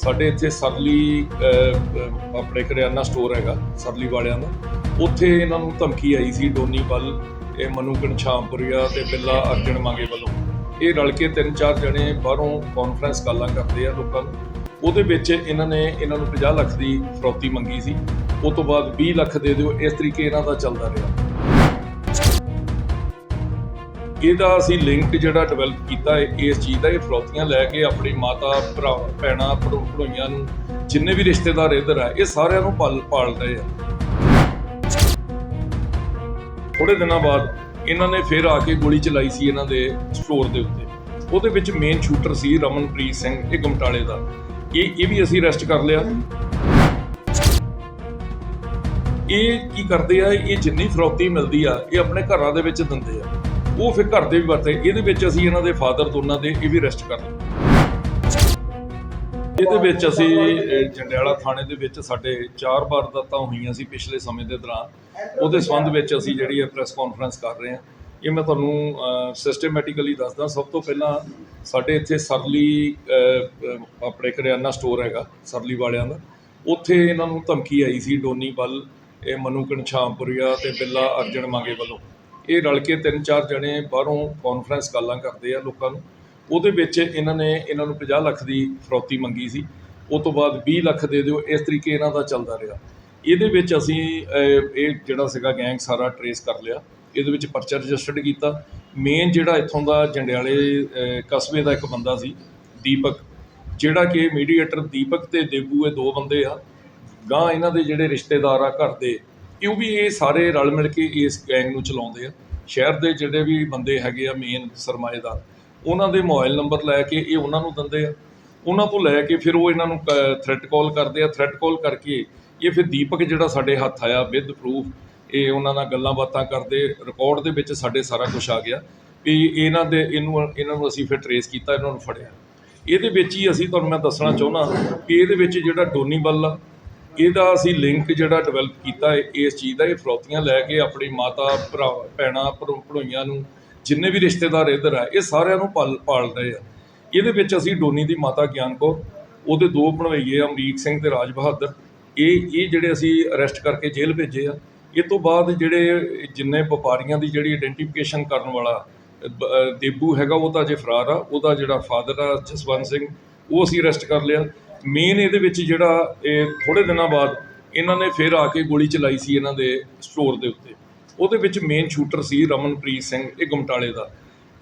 ਸਾਡੇ ਇੱਥੇ ਸਰਲੀ ਆਪਣੇ ਕਰਿਆਨਾ ਸਟੋਰ ਹੈਗਾ, ਸਰਲੀ ਵਾਲਿਆਂ ਦਾ। ਉੱਥੇ ਇਹਨਾਂ ਨੂੰ ਧਮਕੀ ਆਈ ਸੀ, ਡੋਨੀ ਵੱਲ, ਇਹ ਮਨੂ ਘਨਸ਼ਾਮਪੁਰੀਆ ਤੇ ਬਿੱਲਾ ਅਰਜਨ ਮੰਗੇ ਵੱਲੋਂ। ਇਹ ਰਲ ਕੇ ਤਿੰਨ ਚਾਰ ਜਣੇ ਬਾਹਰੋਂ ਕਾਨਫਰੰਸ ਕਾਲਾਂ ਕਰਦੇ ਆ ਲੋਕਾਂ ਨੂੰ। ਉਹਦੇ ਵਿੱਚ ਇਹਨਾਂ ਨੇ ਇਹਨਾਂ ਨੂੰ 50 ਲੱਖ ਦੀ ਫਰੋਤੀ ਮੰਗੀ ਸੀ। ਉਸ ਤੋਂ ਬਾਅਦ 20 ਲੱਖ ਦੇ ਦਿਓ, ਇਸ ਤਰੀਕੇ ਇਹਨਾਂ ਦਾ ਚੱਲਦਾ ਰਿਹਾ। ਇਹਦਾ ਅਸੀਂ ਲਿੰਕ ਜਿਹੜਾ ਡਿਵੈਲਪ ਕੀਤਾ ਹੈ, ਇਸ ਚੀਜ਼ ਦਾ, ਇਹ ਫਰੌਤੀਆਂ ਲੈ ਕੇ ਆਪਣੀ ਮਾਤਾ, ਭਰਾ, ਭੈਣਾਂ ਭਰੋ- ਭਰੋਈਆਂ ਨੂੰ, ਜਿੰਨੇ ਵੀ ਰਿਸ਼ਤੇਦਾਰ ਇੱਧਰ ਆ, ਇਹ ਸਾਰਿਆਂ ਨੂੰ ਪਾਲ ਪਾਲ ਰਹੇ ਆ। ਥੋੜੇ ਦਿਨਾਂ ਬਾਅਦ ਇਹਨਾਂ ਨੇ ਫਿਰ ਆ ਕੇ ਗੋਲੀ ਚਲਾਈ ਸੀ ਇਹਨਾਂ ਦੇ ਸਟੋਰ ਦੇ ਉੱਤੇ। ਉਹਦੇ ਵਿੱਚ ਮੇਨ ਸ਼ੂਟਰ ਸੀ ਰਮਨਪ੍ਰੀਤ ਸਿੰਘ, ਇਹ ਗਮਟਾਲੇ ਦਾ। ਇਹ ਇਹ ਵੀ ਅਸੀਂ ਅਰੈਸਟ ਕਰ ਲਿਆ। ਇਹ ਕੀ ਕਰਦੇ ਆ, ਇਹ ਜਿੰਨੀ ਫਰੌਤੀ ਮਿਲਦੀ ਆ, ਇਹ ਆਪਣੇ ਘਰਾਂ ਦੇ ਵਿੱਚ ਦਿੰਦੇ ਆ। ਉਹ ਫਿਰ ਘਰ ਦੇ ਵੀ ਵਰਤੇ। ਇਹਦੇ ਵਿੱਚ ਅਸੀਂ ਇਹਨਾਂ ਦੇ ਫਾਦਰ ਦੋਨਾਂ ਦੇ ਇਹ ਵੀ ਅਰੈਸਟ ਕਰ ਲਏ ਇਹਦੇ ਵਿੱਚ ਅਸੀਂ ਜੰਡਿਆਲਾ ਥਾਣੇ ਦੇ ਵਿੱਚ ਸਾਡੇ ਚਾਰ ਵਾਰਦਾਤਾਂ ਹੋਈਆਂ ਸੀ ਪਿਛਲੇ ਸਮੇਂ ਦੇ ਦੌਰਾਨ। ਉਹਦੇ ਸੰਬੰਧ ਵਿੱਚ ਅਸੀਂ ਜਿਹੜੀ ਹੈ ਪ੍ਰੈਸ ਕਾਨਫਰੰਸ ਕਰ ਰਹੇ ਹਾਂ। ਇਹ ਮੈਂ ਤੁਹਾਨੂੰ ਸਿਸਟਮੈਟਿਕਲੀ ਦੱਸਦਾ। ਸਭ ਤੋਂ ਪਹਿਲਾਂ ਸਾਡੇ ਇੱਥੇ ਸਰਲੀ ਆਪਣੇ ਕਰਿਆਨਾ ਸਟੋਰ ਹੈਗਾ, ਸਰਲੀ ਵਾਲਿਆਂ ਦਾ। ਉੱਥੇ ਇਹਨਾਂ ਨੂੰ ਧਮਕੀ ਆਈ ਸੀ, ਡੋਨੀ ਵੱਲ, ਇਹ ਮਨੂ ਘਨਸ਼ਾਮਪੁਰੀਆ ਤੇ ਬਿੱਲਾ ਅਰਜਨ ਮੰਗੇ ਵੱਲੋਂ। ਇਹ ਰਲ ਕੇ ਤਿੰਨ ਚਾਰ ਜਣੇ ਬਾਹਰੋਂ ਕਾਨਫਰੰਸ ਕਾਲਾਂ ਕਰਦੇ ਆ ਲੋਕਾਂ ਨੂੰ। ਉਹਦੇ ਵਿੱਚ ਇਹਨਾਂ ਨੇ, ਇਹਨਾਂ ਨੂੰ 50 ਲੱਖ ਦੀ ਫਰੌਤੀ ਮੰਗੀ ਸੀ। ਉਸ ਤੋਂ ਬਾਅਦ 20 ਲੱਖ ਦੇ ਦਿਓ, ਇਸ ਤਰੀਕੇ ਇਹਨਾਂ ਦਾ ਚੱਲਦਾ ਰਿਹਾ। ਇਹਦੇ ਵਿੱਚ ਅਸੀਂ ਇਹ ਜਿਹੜਾ ਸੀਗਾ ਗੈਂਗ ਸਾਰਾ ਟਰੇਸ ਕਰ ਲਿਆ। ਇਹਦੇ ਵਿੱਚ ਪਰਚਾ ਰਜਿਸਟਰਡ ਕੀਤਾ। ਮੇਨ ਜਿਹੜਾ ਇੱਥੋਂ ਦਾ ਜੰਡਿਆਲੇ ਕਸਬੇ ਦਾ ਇੱਕ ਬੰਦਾ ਸੀ, ਦੀਪਕ। ਜਿਹੜਾ ਕਿ ਮੀਡੀਏਟਰ ਦੀਪਕ ਤੇ ਦੇਬੂ ਇਹ ਦੋ ਬੰਦੇ ਆ। ਗਾਂ ਇਹਨਾਂ ਦੇ ਜਿਹੜੇ ਰਿਸ਼ਤੇਦਾਰ ਆ ਘਰ ਦੇ ਉਹ ਵੀ ਇਹ ਸਾਰੇ ਰਲ ਮਿਲ ਕੇ ਇਸ ਗੈਂਗ ਨੂੰ ਚਲਾਉਂਦੇ ਆ? ਸ਼ਹਿਰ ਦੇ ਜਿਹੜੇ ਵੀ ਬੰਦੇ ਹੈਗੇ ਆ ਮੇਨ ਸਰਮਾਏਦਾਰ, ਉਹਨਾਂ ਦੇ ਮੋਬਾਈਲ ਨੰਬਰ ਲੈ ਕੇ ਇਹ ਉਹਨਾਂ ਨੂੰ ਦਿੰਦੇ ਆ। ਉਹਨਾਂ ਤੋਂ ਲੈ ਕੇ ਫਿਰ ਉਹ ਇਹਨਾਂ ਨੂੰ ਥ੍ਰੈਟ ਕਾਲ ਕਰਦੇ ਆ। ਥ੍ਰੈਟ ਕਾਲ ਕਰਕੇ ਇਹ ਫਿਰ ਦੀਪਕ ਜਿਹੜਾ ਸਾਡੇ ਹੱਥ ਆਇਆ ਵਿਦ ਪ੍ਰੂਫ ਇਹ ਉਹਨਾਂ ਨਾਲ ਗੱਲਾਂ ਬਾਤਾਂ ਕਰਦੇ ਰਿਕਾਰਡ ਦੇ ਵਿੱਚ ਸਾਡੇ ਸਾਰਾ ਕੁਝ ਆ ਗਿਆ। ਵੀ ਇਹਨਾਂ ਦੇ, ਇਹਨੂੰ, ਇਹਨਾਂ ਨੂੰ ਅਸੀਂ ਫਿਰ ਟਰੇਸ ਕੀਤਾ, ਇਹਨਾਂ ਨੂੰ ਫੜਿਆ। ਇਹਦੇ ਵਿੱਚ ਹੀ ਅਸੀਂ ਤੁਹਾਨੂੰ ਮੈਂ ਦੱਸਣਾ ਚਾਹੁੰਦਾ ਕਿ ਇਹਦੇ ਵਿੱਚ ਜਿਹੜਾ ਡੋਨੀ ਬੱਲ ਆ ਇਹਦਾ ਅਸੀਂ ਲਿੰਕ ਜਿਹੜਾ ਡਿਵੈਲਪ ਕੀਤਾ ਹੈ, ਇਸ ਚੀਜ਼ ਦਾ, ਇਹ ਫਰੌਤੀਆਂ ਲੈ ਕੇ ਆਪਣੀ ਮਾਤਾ, ਭਰਾ, ਭੈਣਾਂ, ਭਰੋ- ਭਰੋਈਆਂ ਨੂੰ, ਜਿੰਨੇ ਵੀ ਰਿਸ਼ਤੇਦਾਰ ਇੱਧਰ ਆ, ਇਹ ਸਾਰਿਆਂ ਨੂੰ ਪਾਲ ਪਾਲ ਰਹੇ ਆ। ਇਹਦੇ ਵਿੱਚ ਅਸੀਂ ਡੋਨੀ ਦੀ ਮਾਤਾ ਗਿਆਨ ਕੌਰ, ਉਹਦੇ ਦੋ ਭਣਵਈਏ ਅਮਰੀਕ ਸਿੰਘ ਤੇ ਰਾਜ ਬਹਾਦਰ। ਇਹ ਇਹ ਜਿਹੜੇ ਅਸੀਂ ਅਰੈਸਟ ਕਰਕੇ ਜੇਲ੍ਹ ਭੇਜੇ ਆ, ਇਹ ਤੋਂ ਬਾਅਦ ਜਿਹੜੇ ਜਿੰਨੇ ਵਪਾਰੀਆਂ ਦੀ ਜਿਹੜੀ ਆਇਡੈਂਟੀਫਿਕੇਸ਼ਨ ਕਰਨ ਵਾਲਾ, ਬ- ਦੇਬੂ ਹੈਗਾ, ਉਹ ਤਾਂ ਅਜੇ ਫਰਾਰ ਆ। ਉਹਦਾ ਜਿਹੜਾ ਫਾਦਰ ਆ, ਜਸਵੰਤ ਸਿੰਘ, ਉਹ ਅਸੀਂ ਅਰੈਸਟ ਕਰ ਲਿਆ। ਮੇਨ ਇਹਦੇ ਵਿੱਚ ਜਿਹੜਾ ਇਹ ਥੋੜ੍ਹੇ ਦਿਨਾਂ ਬਾਅਦ ਇਹਨਾਂ ਨੇ ਫਿਰ ਆ ਕੇ ਗੋਲੀ ਚਲਾਈ ਸੀ ਇਹਨਾਂ ਦੇ ਸਟੋਰ ਦੇ ਉੱਤੇ। ਉਹਦੇ ਵਿੱਚ ਮੇਨ ਸ਼ੂਟਰ ਸੀ ਰਮਨਪ੍ਰੀਤ ਸਿੰਘ, ਇਹ ਗਮਟਾਲੇ ਦਾ।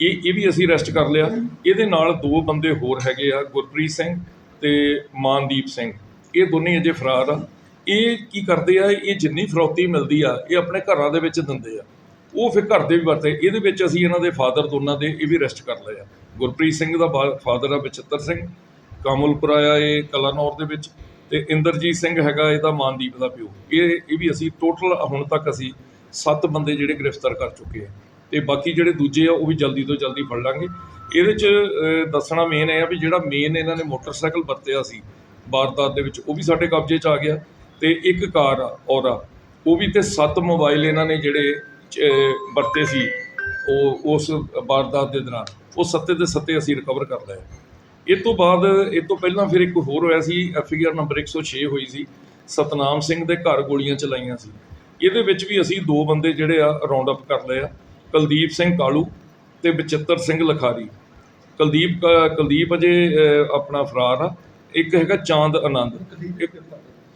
ਇਹ ਇਹ ਵੀ ਅਸੀਂ ਅਰੈਸਟ ਕਰ ਲਿਆ। ਇਹਦੇ ਨਾਲ ਦੋ ਬੰਦੇ ਹੋਰ ਹੈਗੇ ਆ, ਗੁਰਪ੍ਰੀਤ ਸਿੰਘ ਤੇ ਮਾਨਦੀਪ ਸਿੰਘ। ਇਹ ਦੋਨੇ ਅਜੇ ਫਰਾਰ ਆ। ਇਹ ਕੀ ਕਰਦੇ ਆ, ਇਹ ਜਿੰਨੀ ਫਰੌਤੀ ਮਿਲਦੀ ਆ, ਇਹ ਆਪਣੇ ਘਰਾਂ ਦੇ ਵਿੱਚ ਦਿੰਦੇ ਆ। ਉਹ ਫਿਰ ਘਰ ਦੇ ਵੀ ਵਰਤੇ। ਇਹਦੇ ਵਿੱਚ ਅਸੀਂ ਇਹਨਾਂ ਦੇ ਫਾਦਰ ਦੋਨਾਂ ਦੇ ਇਹ ਵੀ ਅਰੈਸਟ ਕਰ ਲਏ ਆ। ਗੁਰਪ੍ਰੀਤ ਸਿੰਘ ਦਾ ਫਾਦਰ ਆ ਬਚਿੱਤਰ ਸਿੰਘ। ਕਾਮਲਪੁਰਾ ਆ ਇਹ ਕਲਾਨੌਰ ਦੇ ਵਿੱਚ ਤੇ ਇੰਦਰਜੀਤ ਸਿੰਘ ਹੈਗਾ ਇਹਦਾ ਮਾਨਦੀਪ ਦਾ ਪਿਓ। ਇਹ ਇਹ ਵੀ ਅਸੀਂ ਟੋਟਲ ਹੁਣ ਤੱਕ ਅਸੀਂ 7 ਬੰਦੇ ਜਿਹੜੇ ਗ੍ਰਿਫਤਾਰ ਕਰ ਚੁੱਕੇ ਆ। ਤੇ ਬਾਕੀ ਜਿਹੜੇ ਦੂਜੇ ਆ, ਉਹ ਵੀ ਜਲਦੀ ਤੋਂ ਜਲਦੀ ਫੜ ਲਾਂਗੇ। ਇਹਦੇ ਚ ਦੱਸਣਾ ਮੇਨ ਇਹ ਆ ਵੀ ਜਿਹੜਾ ਮੇਨ ਇਹਨਾਂ ਨੇ ਮੋਟਰਸਾਈਕਲ ਵਰਤਿਆ ਸੀ ਵਾਰਦਾਤ ਦੇ ਵਿੱਚ, ਉਹ ਵੀ ਸਾਡੇ ਕਬਜ਼ੇ 'ਚ ਆ ਗਿਆ। ਤੇ ਇੱਕ ਕਾਰ ਆ, ਔਰਾ, ਉਹ ਵੀ ਤੇ 7 ਮੋਬਾਈਲ ਇਹਨਾਂ ਨੇ ਜਿਹੜੇ ਵਰਤੇ ਸੀ, ਉਹ ਉਸ ਵਾਰਦਾਤ ਦੇ ਦੌਰਾਨ। ਉਹ ਸੱਤੇ ਦੇ ਸੱਤੇ ਅਸੀਂ ਰਿਕਵਰ ਕਰ ਲਏ। ਇਹ ਤੋਂ ਬਾਅਦ, ਇਹ ਤੋਂ ਪਹਿਲਾਂ ਫਿਰ ਇੱਕ ਹੋਰ ਹੋਇਆ ਸੀ ਐਫ ਆਈ ਆਰ ਨੰਬਰ 106 ਹੋਈ ਸੀ, ਸਤਨਾਮ ਸਿੰਘ ਦੇ ਘਰ ਗੋਲੀਆਂ ਚਲਾਈਆਂ ਸੀ। ਇਹਦੇ ਵਿੱਚ ਵੀ ਅਸੀਂ ਦੋ ਬੰਦੇ ਜਿਹੜੇ ਆ ਰਾਉਂਡ ਅਪ ਕਰ ਲਏ ਆ, ਕੁਲਦੀਪ ਸਿੰਘ ਕਾਲੂ ਤੇ ਬਚਿੱਤਰ ਸਿੰਘ ਲਖਾਰੀ। ਕੁਲਦੀਪ ਕ- ਕੁਲਦੀਪ ਅਜੇ ਆਪਣਾ ਫਰਾਰ ਆ। ਇੱਕ ਹੈਗਾ ਚਾਂਦ ਆਨੰਦ। ਇੱਕ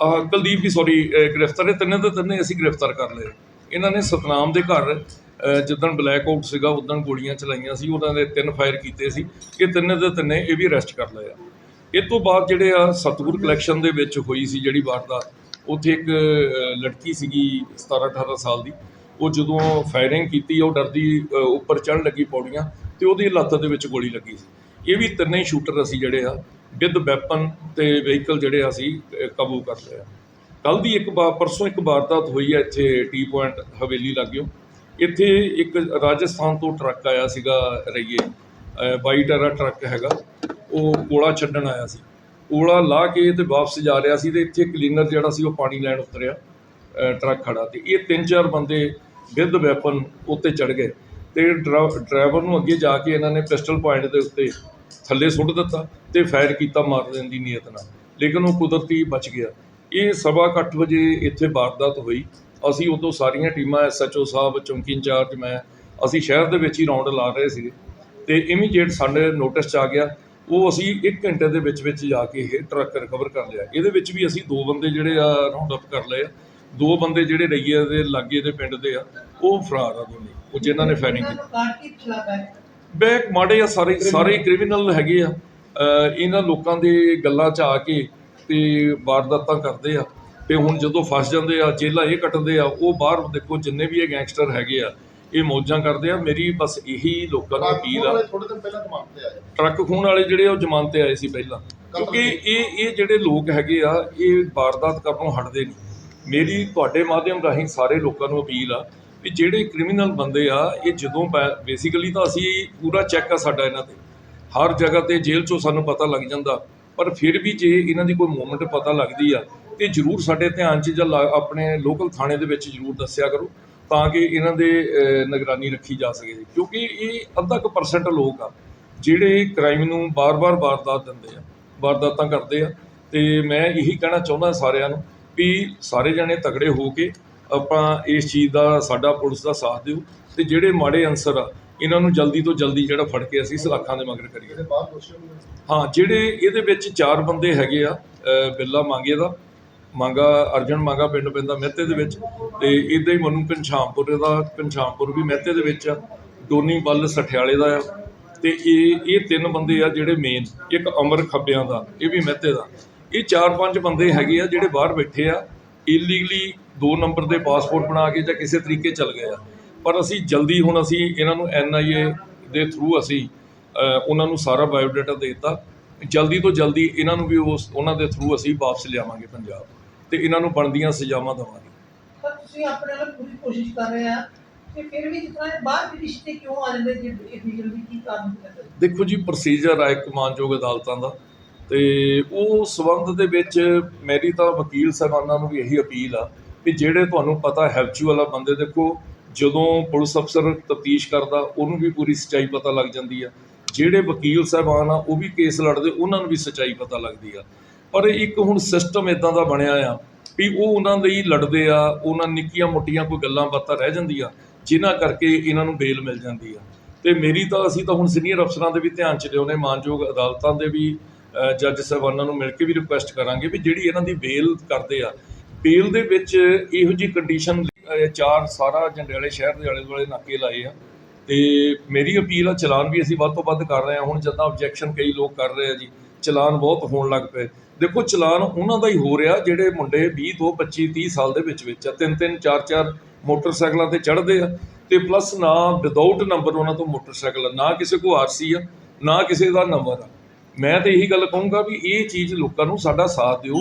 ਆਹ ਕੁਲਦੀਪ ਵੀ ਸੌਰੀ ਗ੍ਰਿਫਤਾਰ ਇਹ ਤਿੰਨੇ ਦੇ ਤਿੰਨੇ ਅਸੀਂ ਗ੍ਰਿਫਤਾਰ ਕਰ ਲਏ। ਇਹਨਾਂ ਨੇ ਸਤਨਾਮ ਦੇ ਘਰ ਜਿੱਦਣ ਬਲੈਕ ਆਊਟ ਸੀਗਾ ਉਦੋਂ ਗੋਲੀਆਂ ਚਲਾਈਆਂ ਸੀ ਉਹਨਾਂ ਦੇ ਤਿੰਨ ਫਾਇਰ ਕੀਤੇ ਸੀ। ਇਹ ਤਿੰਨੇ ਦੇ ਤਿੰਨੇ ਇਹ ਵੀ ਅਰੈਸਟ ਕਰ ਲਏ ਆ। ਇਹ ਤੋਂ ਬਾਅਦ ਜਿਹੜੇ ਆ ਸਤਗੁਰ ਕਲੈਕਸ਼ਨ ਦੇ ਵਿੱਚ ਹੋਈ ਸੀ ਜਿਹੜੀ ਵਾਰਦਾਤ, ਉੱਥੇ ਇੱਕ ਲੜਕੀ ਸੀਗੀ 17 18 ਸਾਲ ਦੀ। ਉਹ ਜਦੋਂ ਫਾਇਰਿੰਗ ਕੀਤੀ, ਉਹ ਡਰਦੀ ਉੱਪਰ ਚੜ੍ਹਨ ਲੱਗੀ ਪੌੜੀਆਂ ਤੇ ਉਹਦੀ ਲੱਤ ਦੇ ਵਿੱਚ ਗੋਲੀ ਲੱਗੀ ਸੀ। ਇਹ ਵੀ ਤਿੰਨੇ ਸ਼ੂਟਰ ਅਸੀਂ ਜਿਹੜੇ ਆ, ਵਿਦ ਵੈਪਨ ਤੇ ਵਹੀਕਲ ਜਿਹੜੇ ਅਸੀਂ ਕਾਬੂ ਕਰ ਲਏ ਆ ਕੱਲ ਦੀ ਇੱਕ ਵਾਰ ਪਰਸੋਂ ਇੱਕ ਵਾਰਦਾਤ ਹੋਈ ਹੈ ਇੱਥੇ ਟੀ ਪੁਆਇੰਟ ਹਵੇਲੀ ਲਾਗਿਓ। ਇੱਥੇ ਇੱਕ ਰਾਜਸਥਾਨ ਤੋਂ ਟਰੱਕ ਆਇਆ ਸੀਗਾ ਰਈਏ ਅਹ, ਬਾਈ ਟਰਾ ਟਰੱਕ ਹੈਗਾ ਉਹ ਕੋਲਾ ਛੱਡਣ ਆਇਆ ਸੀ। ਕੋਲਾ ਲਾ ਕੇ ਤੇ ਵਾਪਸ ਜਾ ਰਿਹਾ ਸੀ ਤੇ ਇੱਥੇ ਕਲੀਨਰ ਜਿਹੜਾ ਸੀ ਉਹ ਪਾਣੀ ਲੈਣ ਉਤਰਿਆ ਟਰੱਕ ਖੜਾ ਤੇ। ਇਹ ਤਿੰਨ ਚਾਰ ਬੰਦੇ ਵਿਦ ਵੈਪਨ ਉੱਤੇ ਚੜ ਗਏ ਤੇ ਡਰਾ- ਡਰਾਈਵਰ ਨੂੰ ਅੱਗੇ ਜਾ ਕੇ ਇਹਨਾਂ ਨੇ ਪਿਸਟਲ ਪੁਆਇੰਟ ਦੇ ਉੱਤੇ ਥੱਲੇ ਸੁੱਟ ਦਿੱਤਾ ਤੇ ਫਾਇਰ ਕੀਤਾ ਮਾਰ ਦੇਣ ਦੀ ਨੀਅਤ ਨਾਲ। ਲੇਕਿਨ ਉਹ ਕੁਦਰਤੀ ਬਚ ਗਿਆ। ਇਹ ਸਵਾ ਕੁ ਅੱਠ ਵਜੇ ਇੱਥੇ ਵਾਰਦਾਤ ਹੋਈ। ਅਸੀਂ ਉਦੋਂ ਸਾਰੀਆਂ ਟੀਮਾਂ ਐਸਐਚਓ ਸਾਹਿਬ, ਚੌਂਕੀ ਇੰਚਾਰਜ, ਮੈਂ, ਅਸੀਂ ਸ਼ਹਿਰ ਦੇ ਵਿੱਚ ਹੀ ਰੌਂਡ ਲਾ ਰਹੇ ਸੀ ਤੇ ਇਮੀਡੀਏਟ ਸਾਡੇ ਨੋਟਿਸ 'ਚ ਆ ਗਿਆ। ਉਹ ਅਸੀਂ 1 ਘੰਟੇ ਦੇ ਵਿੱਚ ਵਿੱਚ ਜਾ ਕੇ ਇਹ ਟਰੱਕ ਰਿਕਵਰ ਕਰ ਲਿਆ। ਇਹਦੇ ਵਿੱਚ ਵੀ ਅਸੀਂ ਦੋ ਬੰਦੇ ਜਿਹੜੇ ਆ ਰਾਉਂਡ ਅਪ ਕਰ ਲਏ ਆ। ਦੋ ਬੰਦੇ ਜਿਹੜੇ ਰਈਏ ਦੇ ਲਾਗੇ ਦੇ ਪਿੰਡ ਦੇ ਆ, ਉਹ ਫਰਾਰ ਆ ਦੋਨੇ। ਉਹ ਜਿਨ੍ਹਾਂ ਨੇ ਫਾਇਰਿੰਗ ਕੀਤੀ। ਬੈਕ ਮਾੜੇ ਆ, ਸਾਰੇ ਸਾਰੇ ਕ੍ਰਿਮੀਨਲ ਹੈਗੇ ਆ। ਇਹਨਾਂ ਲੋਕਾਂ ਦੇ ਗੱਲਾਂ 'ਚ ਆ ਕੇ ਤੇ ਵਾਰਦਾਤਾਂ ਕਰਦੇ ਆ। ਤੇ ਹੁਣ ਜਦੋਂ ਫਸ ਜਾਂਦੇ ਆ ਜੇਲਾਂ ਇਹ ਕੱਟਦੇ ਆ ਉਹ ਬਾਹਰ ਦੇਖੋ ਜਿੰਨੇ ਵੀ ਇਹ ਗੈਂਗਸਟਰ ਹੈਗੇ ਆ ਇਹ ਮੌਜਾਂ ਕਰਦੇ ਆ। ਮੇਰੀ ਬਸ ਇਹੀ ਲੋਕਾਂ ਨੂੰ ਅਪੀਲ ਆ। ਥੋੜੇ ਦਿਨ ਪਹਿਲਾਂ ਜ਼ਮਾਨਤ ਤੇ ਆਏ। ਟਰੱਕ ਖੂਨ ਵਾਲੇ ਜਿਹੜੇ ਉਹ ਜ਼ਮਾਨਤ ਤੇ ਆਏ ਸੀ ਪਹਿਲਾਂ। ਕਿਉਂਕਿ ਇਹ ਇਹ ਜਿਹੜੇ ਲੋਕ ਹੈਗੇ ਆ ਇਹ ਵਾਰਦਾਤ ਕਰਨੋਂ ਹਟਦੇ ਨਹੀਂ। ਮੇਰੀ ਤੁਹਾਡੇ ਮਾਧਿਅਮ ਰਾਹੀਂ ਸਾਰੇ ਲੋਕਾਂ ਨੂੰ ਅਪੀਲ ਆ ਵੀ ਜਿਹੜੇ ਕ੍ਰਿਮੀਨਲ ਬੰਦੇ ਆ ਇਹ ਜਦੋਂ ਬੇਸਿਕਲੀ ਤਾਂ ਅਸੀਂ ਪੂਰਾ ਚੈੱਕ ਆ ਸਾਡਾ ਇਹਨਾਂ ਤੇ। ਹਰ ਜਗ੍ਹਾ ਤੇ ਜੇਲ੍ਹ 'ਚੋਂ ਸਾਨੂੰ ਪਤਾ ਲੱਗ ਜਾਂਦਾ ਪਰ ਫਿਰ ਵੀ ਜੇ ਇਹਨਾਂ ਦੀ ਕੋਈ ਮੂਵਮੈਂਟ ਪਤਾ ਲੱਗਦੀ ਆ, ਤੇ ਜਰੂਰ ਸਾਡੇ ਧਿਆਨ 'ਚ ਜਾਂ ਲਾ- ਆਪਣੇ ਲੋਕਲ ਥਾਣੇ ਦੇ ਵਿੱਚ ਜਰੂਰ ਦੱਸਿਆ ਕਰੋ, ਤਾਂ ਕਿ ਇਹਨਾਂ ਦੇ ਨਿਗਰਾਨੀ ਰੱਖੀ ਜਾ ਸਕੇ ਕਿਉਂਕਿ ਇਹ ਅੱਧਾ ਕੁ ਪਰਸੈਂਟ ਲੋਕ ਆ, ਜਿਹੜੇ ਕ੍ਰਾਈਮ ਨੂੰ ਬਾਰ-ਬਾਰ ਵਾਰਦਾਤ ਦਿੰਦੇ ਆ, ਵਾਰਦਾਤਾਂ ਕਰਦੇ ਆ। ਤੇ ਮੈਂ ਇਹੀ ਕਹਿਣਾ ਚਾਹੁੰਦਾ ਸਾਰਿਆਂ ਨੂੰ ਵੀ ਸਾਰੇ ਜਣੇ ਤਗੜੇ ਹੋ ਕੇ ਆਪਾਂ ਇਸ ਚੀਜ਼ ਦਾ, ਸਾਡਾ ਪੁਲਿਸ ਦਾ ਸਾਥ ਦਿਓ, ਤੇ ਜਿਹੜੇ ਮਾੜੇ ਅਨਸਰ ਆ ਇਹਨਾਂ ਨੂੰ ਜਲਦੀ ਤੋਂ ਜਲਦੀ ਜਿਹੜਾ ਫੜ ਕੇ ਅਸੀਂ ਸਲਾਖਾਂ ਦੇ ਮਗਰ ਕਰੀਏ। ਇਹਦੇ ਹਾਂ, ਜਿਹੜੇ ਇਹਦੇ ਵਿੱਚ ਚਾਰ ਬੰਦੇ ਹੈਗੇ ਆ, ਅਹ ਬਿੱਲਾ ਮੰਗੇ ਦਾ, ਮੰਗਾ, ਅਰਜਨ ਮੰਗਾ ਪਿੰਡ ਪੈਂਦਾ ਮਹਿਤੇ ਦੇ ਵਿੱਚ ਤੇ ਇਦਾਂ ਹੀ ਮਨੂੰ ਘਨਸ਼ਾਮਪੁਰ ਦਾ ਘਨਸ਼ਾਮਪੁਰ ਵੀ ਮਹਿਤੇ ਦੇ ਵਿੱਚ ਆ ਡੋਨੀ ਬੱਲ ਸਠਿਆਲੇ ਦਾ ਆ ਤੇ ਇਹ ਇਹ ਤਿੰਨ ਬੰਦੇ ਆ ਜਿਹੜੇ ਮੇਨ ਇੱਕ ਅਮਰ ਖੱਬਿਆਂ ਦਾ, ਇਹ ਵੀ ਮਹਿਤੇ ਦਾ। ਇਹ ਚਾਰ ਪੰਜ ਬੰਦੇ ਹੈਗੇ ਆ ਜਿਹੜੇ ਬਾਹਰ ਬੈਠੇ ਆ ਇਲੀਗਲੀ ਦੋ ਨੰਬਰ ਦੇ ਪਾਸਪੋਰਟ ਬਣਾ ਕੇ ਜਾਂ ਕਿਸੇ ਤਰੀਕੇ ਚੱਲ ਗਏ ਆ। ਪਰ ਅਸੀਂ ਜਲਦੀ ਹੁਣ ਅਸੀਂ ਇਹਨਾਂ ਨੂੰ ਐਨਆਈਏ ਦੇ ਥਰੂ ਅਸੀਂ ਉਹਨਾਂ ਨੂੰ ਸਾਰਾ ਬਾਇਓਡਾਟਾ ਦੇ ਦਿੱਤਾ। ਜਲਦੀ ਤੋਂ ਜਲਦੀ ਇਹਨਾਂ ਨੂੰ ਵੀ ਉਸ ਉਹਨਾਂ ਦੇ ਥਰੂ ਅਸੀਂ ਵਾਪਸ ਲਿਆਵਾਂਗੇ ਪੰਜਾਬ ਤੇ ਇਹਨਾਂ ਨੂੰ ਬਣਦੀਆਂ ਸਜ਼ਾਵਾਂ ਦੇਵਾਂਗੇ। ਪਰ ਤੁਸੀਂ ਆਪਣੇ ਵੱਲ ਪੂਰੀ ਕੋਸ਼ਿਸ਼ ਕਰ ਰਹੇ ਆ ਕਿ ਫਿਰ ਵੀ ਜਿਸ ਤਰ੍ਹਾਂ ਇਹ ਬਾਹਰ ਦੇ ਰਿਸ਼ਤੇ ਕਿਉਂ ਆ ਜਾਂਦੇ ਜੇ ਇੰਨੀ ਜਲਦੀ ਕੀ ਕਾਰਨ ਹੁੰਦਾ ਦੇਖੋ ਜੀ ਪ੍ਰੋਸੀਜਰ ਆ ਇੱਕ ਮਾਨਯੋਗ ਅਦਾਲਤਾਂ ਦਾ ਤੇ ਉਹ ਸਬੰਧ ਦੇ ਵਿੱਚ ਮੇਰੀ ਤਾਂ ਵਕੀਲ ਸਾਹਿਬਾਨਾਂ ਨੂੰ ਵੀ ਇਹੀ ਅਪੀਲ ਆ ਵੀ ਜਿਹੜੇ ਤੁਹਾਨੂੰ ਪਤਾ ਹੈਬਚੁਅਲ ਆ ਬੰਦੇ ਦੇਖੋ ਜਦੋਂ ਪੁਲਿਸ ਅਫਸਰ ਤਫਤੀਸ਼ ਕਰਦਾ, ਉਹਨੂੰ ਵੀ ਪੂਰੀ ਸੱਚਾਈ ਪਤਾ ਲੱਗ ਜਾਂਦੀ ਆ। ਜਿਹੜੇ ਵਕੀਲ ਸਾਹਿਬਾਨ ਆ, ਉਹ ਵੀ ਕੇਸ ਲੜਦੇ, ਉਹਨਾਂ ਨੂੰ ਵੀ ਸੱਚਾਈ ਪਤਾ ਲੱਗਦੀ ਆ। ਪਰ ਇੱਕ ਹੁਣ ਸਿਸਟਮ ਇਦਾਂ ਦਾ ਬਣਿਆ ਆ ਵੀ ਉਹ ਉਹਨਾਂ ਲਈ ਲੜਦੇ ਆ, ਉਹਨਾਂ ਨਿੱਕੀਆਂ ਮੋਟੀਆਂ ਕੋਈ ਗੱਲਾਂ ਬਾਤਾਂ ਰਹਿ ਜਾਂਦੀਆਂ, ਜਿਨ੍ਹਾਂ ਕਰਕੇ ਇਹਨਾਂ ਨੂੰ ਬੇਲ ਮਿਲ ਜਾਂਦੀ ਆ। ਤੇ ਮੇਰੀ ਤਾਂ ਅਸੀਂ ਤਾਂ ਹੁਣ ਸੀਨੀਅਰ ਅਫਸਰਾਂ ਦੇ ਵੀ ਧਿਆਨ ਚ ਲਿਆਉਣੇ, ਮਾਨਯੋਗ ਅਦਾਲਤਾਂ ਦੇ ਵੀ ਜੱਜ ਸਾਹਿਬਾਨਾਂ ਨੂੰ ਮਿਲ ਕੇ ਵੀ ਰਿਕੁਐਸਟ ਕਰਾਂਗੇ ਵੀ ਜਿਹੜੀ ਇਹਨਾਂ ਦੀ ਬੇਲ ਕਰਦੇ ਆ, ਬੇਲ ਦੇ ਵਿੱਚ ਇਹੋ ਜੀ ਕੰਡੀਸ਼ਨ ਚਾਰ ਸਾਰਾ ਜੰਡਿਆਲੇ ਸ਼ਹਿਰ ਦੇ ਆਲੇ ਦੁਆਲੇ ਨਾਕੇ ਲਾਏ ਆ। ਤੇ ਮੇਰੀ ਅਪੀਲ ਆ ਚਲਾਨ ਵੀ ਅਸੀਂ ਵੱਧ ਤੋਂ ਵੱਧ ਕਰ ਰਹੇ ਹਾਂ ਹੁਣ ਜਦੋਂ ਆਬਜੈਕਸ਼ਨ ਕਈ ਲੋਕ ਕਰ ਰਹੇ ਆ ਜੀ ਚਲਾਨ ਬਹੁਤ ਹੋਣ ਲੱਗ ਪਏ। ਦੇਖੋ ਚਲਾਨ ਉਹਨਾਂ ਦਾ ਹੀ ਹੋ ਰਿਹਾ ਜਿਹੜੇ ਮੁੰਡੇ 20 ਤੋਂ 25 30 ਸਾਲ ਦੇ ਵਿੱਚ ਵਿੱਚ ਆ। ਤਿੰਨ ਤਿੰਨ ਚਾਰ ਚਾਰ ਮੋਟਰਸਾਈਕਲਾਂ ਤੇ ਚੜ੍ਹਦੇ ਆ। ਤੇ ਪਲੱਸ ਨਾ ਵਿਦਆਊਟ ਨੰਬਰ ਉਹਨਾਂ ਤੋਂ ਮੋਟਰਸਾਈਕਲ ਆ, ਨਾ ਕਿਸੇ ਕੋ ਆਰਸੀ ਆ ਨਾ ਕਿਸੇ ਦਾ ਨੰਬਰ ਆ। ਮੈਂ ਤਾਂ ਇਹੀ ਗੱਲ ਕਹੂੰਗਾ ਵੀ ਇਹ ਚੀਜ਼ ਲੋਕਾਂ ਨੂੰ ਸਾਡਾ ਸਾਥ ਦਿਓ।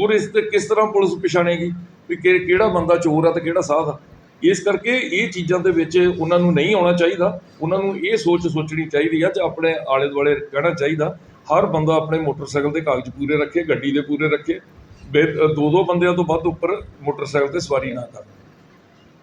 ਹੋਰ ਇਸ ਤੇ ਕਿਸ ਤਰ੍ਹਾਂ ਪੁਲਿਸ ਪਛਾਣੇਗੀ? ਵੀ ਕਿ- ਕਿਹੜਾ ਬੰਦਾ ਚੋਰ ਆ ਤੇ ਕਿਹੜਾ ਸਾਧ ਆ। ਇਸ ਕਰਕੇ ਇਹ ਚੀਜ਼ਾਂ ਦੇ ਵਿੱਚ ਉਹਨਾਂ ਨੂੰ ਨਹੀਂ ਆਉਣਾ ਚਾਹੀਦਾ। ਉਹਨਾਂ ਨੂੰ ਇਹ ਸੋਚ ਸੋਚਣੀ ਚਾਹੀਦੀ ਆ ਤੇ ਆਪਣੇ ਆਲੇ ਦੁਆਲੇ ਕਹਿਣਾ ਚਾਹੀਦਾ। ਹਰ ਬੰਦਾ ਆਪਣੇ ਮੋਟਰਸਾਈਕਲ ਦੇ ਕਾਗਜ਼ ਪੂਰੇ ਰੱਖੇ, ਗੱਡੀ ਦੇ ਪੂਰੇ ਰੱਖੇ। ਬੇ- ਦੋ ਦੋ ਬੰਦਿਆਂ ਤੋਂ ਵੱਧ ਉੱਪਰ ਮੋਟਰਸਾਈਕਲ ਤੇ ਸਵਾਰੀ ਨਾ ਕਰਨ